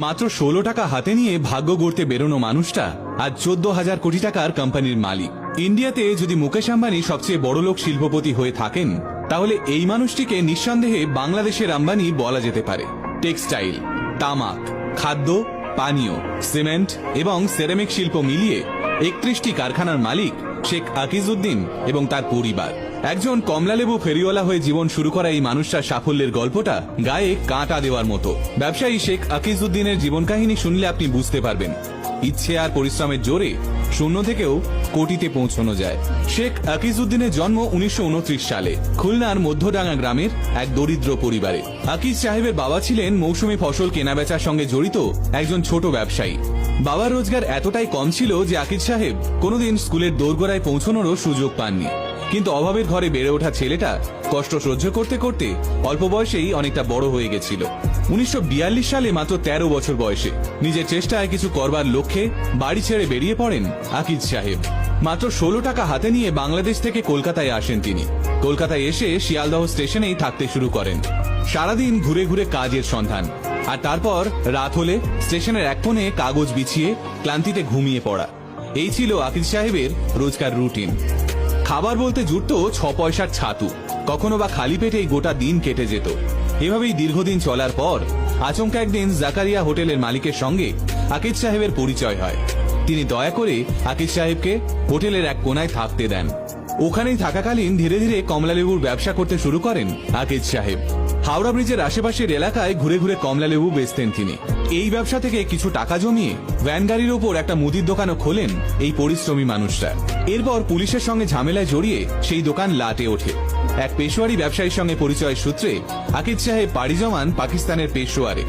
মাত্র ষোলো টাকা হাতে নিয়ে ভাগ্য গড়তে বেরোনো মানুষটা আজ চোদ্দ হাজার কোটি টাকার কোম্পানির মালিক। ইন্ডিয়াতে যদি মুকেশ আম্বানি সবচেয়ে বড় লোক শিল্পপতি হয়ে থাকেন, তাহলে এই মানুষটিকে নিঃসন্দেহে বাংলাদেশের আম্বানি বলা যেতে পারে। টেক্সটাইল, তামাক, খাদ্য, পানীয়, সিমেন্ট এবং সেরামিক শিল্প মিলিয়ে একত্রিশটি কারখানার মালিক শেখ আকিজউদ্দিন এবং তার পরিবার। একজন কমলালেবু ফেরিওয়ালা হয়ে জীবন শুরু করা এই মানুষটার সাফল্যের গল্পটা গায়ে কাঁটা দেওয়ার মতো। ব্যবসায়ী শেখ আকিজউদ্দিনের জীবন কাহিনী শুনলে আপনি বুঝতে পারবেন। ইচ্ছে আর পরিশ্রমের জোরে শূন্য থেকেও কোটিতে পৌঁছানো যায়। শেখ আকিজউদ্দিনের জন্ম উনিশশো উনত্রিশ সালে খুলনার মধ্যডাঙ্গা গ্রামের এক দরিদ্র পরিবারে। আকিজ সাহেবের বাবা ছিলেন মৌসুমী ফসল কেনাবেচার সঙ্গে জড়িত একজন ছোট ব্যবসায়ী। বাবার রোজগার এতটাই কম ছিল যে আকিজ সাহেব কোনোদিন স্কুলের দোরগোড়ায় পৌঁছানোরও সুযোগ পাননি। কিন্তু অভাবের ঘরে বেড়ে ওঠা ছেলেটা কষ্ট সহ্য করতে করতে অল্প বয়সেই অনেকটা বড় হয়ে গেছিল। উনিশশো বিয়াল্লিশ সালে মাত্র ১৩ বছর বয়সে নিজের চেষ্টায় কিছু করবার লক্ষ্যে বাড়ি ছেড়ে বেরিয়ে পড়েন আকিজ সাহেব। মাত্র ষোলো টাকা হাতে নিয়ে বাংলাদেশ থেকে কলকাতায় আসেন তিনি। কলকাতায় এসে শিয়ালদহ স্টেশনেই থাকতে শুরু করেন। সারাদিন ঘুরে ঘুরে কাজের সন্ধান। আর তারপর রাত হলে স্টেশনের এক কোণে কাগজ বিছিয়ে ক্লান্তিতে ঘুমিয়ে পড়া। এই ছিল আকিজ সাহেবের রোজকার রুটিন। খাবার বলতে জুটতো ছ পয়সার ছাতু। কখনো বা খালি পেটেই গোটা দিন কেটে যেত। এভাবেই দীর্ঘদিন চলার পর আচমকা একদিন জাকারিয়া হোটেলের মালিকের সঙ্গে আকিজ সাহেবের পরিচয় হয়। তিনি দয়া করে আকিজ সাহেবকে হোটেলের এক কোনায় থাকতে দেন। ওখানেই থাকাকালীন ধীরে ধীরে কমলালেবুর ব্যবসা করতে শুরু করেন আকিজ সাহেব। হাওড়া ব্রিজের আশেপাশের এলাকায় ঘুরে ঘুরে কমলালেবু বেচতেন তিনি। এই ব্যবসা থেকে কিছু টাকা জমিয়ে ভ্যান গাড়ির ওপর একটা মুদির দোকানও খোলেন এই পরিশ্রমী মানুষটা এরপর পুলিশের সঙ্গে ঝামেলায় জড়িয়ে সেই দোকান লাটে ওঠে। এক পেশোয়ারি ব্যবসায়ীর সঙ্গে পরিচয়ের সূত্রে আকিদ সাহেব পাড়ি জমান পাকিস্তানের পেশোয়ারে।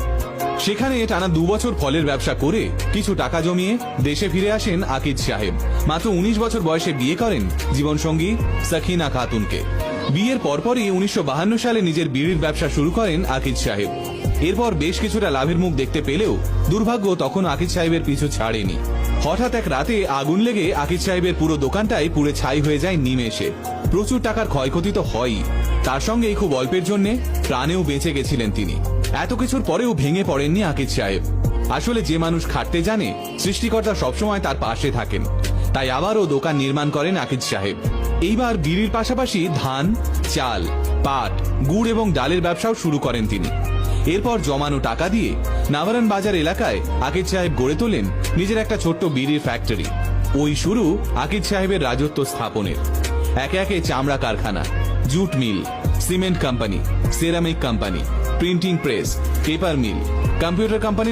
সেখানে টানা দুবছর ফলের ব্যবসা করে কিছু টাকা জমিয়ে দেশে ফিরে আসেন আকিদ সাহেব। মাত্র উনিশ বছর বয়সে বিয়ে করেন জীবনসঙ্গী সাকিনা খাতুনকে। বিয়ের পরপরই উনিশশো সালে নিজের বিড়ির ব্যবসা শুরু করেন আকিদ সাহেব। এরপর বেশ কিছুটা লাভের মুখ দেখতে পেলেও দুর্ভাগ্য তখন আকিদ সাহেবের পিছু ছাড়েনি। হঠাৎ এক রাতে আগুন লেগে আকিদ সাহেবের পুরো দোকানটাই পুড়ে ছাই হয়ে যায় নিমেষে। প্রচুর টাকার ক্ষয়ক্ষতি তো হয়ই। তার সঙ্গে এই খুব অল্পের জন্য প্রাণেও বেঁচে গেছিলেন তিনি। এত কিছুর পরেও ভেঙে পড়েননি আকিদ সাহেব। আসলে যে মানুষ খাটতে জানে, সৃষ্টিকর্তা সবসময় তার পাশে থাকেন। তাই আবারও দোকান নির্মাণ করেন আকিদ সাহেব। এইবার বিড়ির পাশাপাশি ধান, চাল, পাট, গুড় এবং ডালের ব্যবসাও শুরু করেন তিনি। এরপর জমানো টাকা দিয়ে নাভারান বাজার এলাকায় আকিদ সাহেব গড়ে তোলেন নিজের একটা ছোট্ট বিড়ির ফ্যাক্টরি ওই শুরু আকিদ সাহেবের রাজত্ব স্থাপনের। একে একে চামড়া কারখানা, jute mill, cement company ceramic company printing press paper mill computer company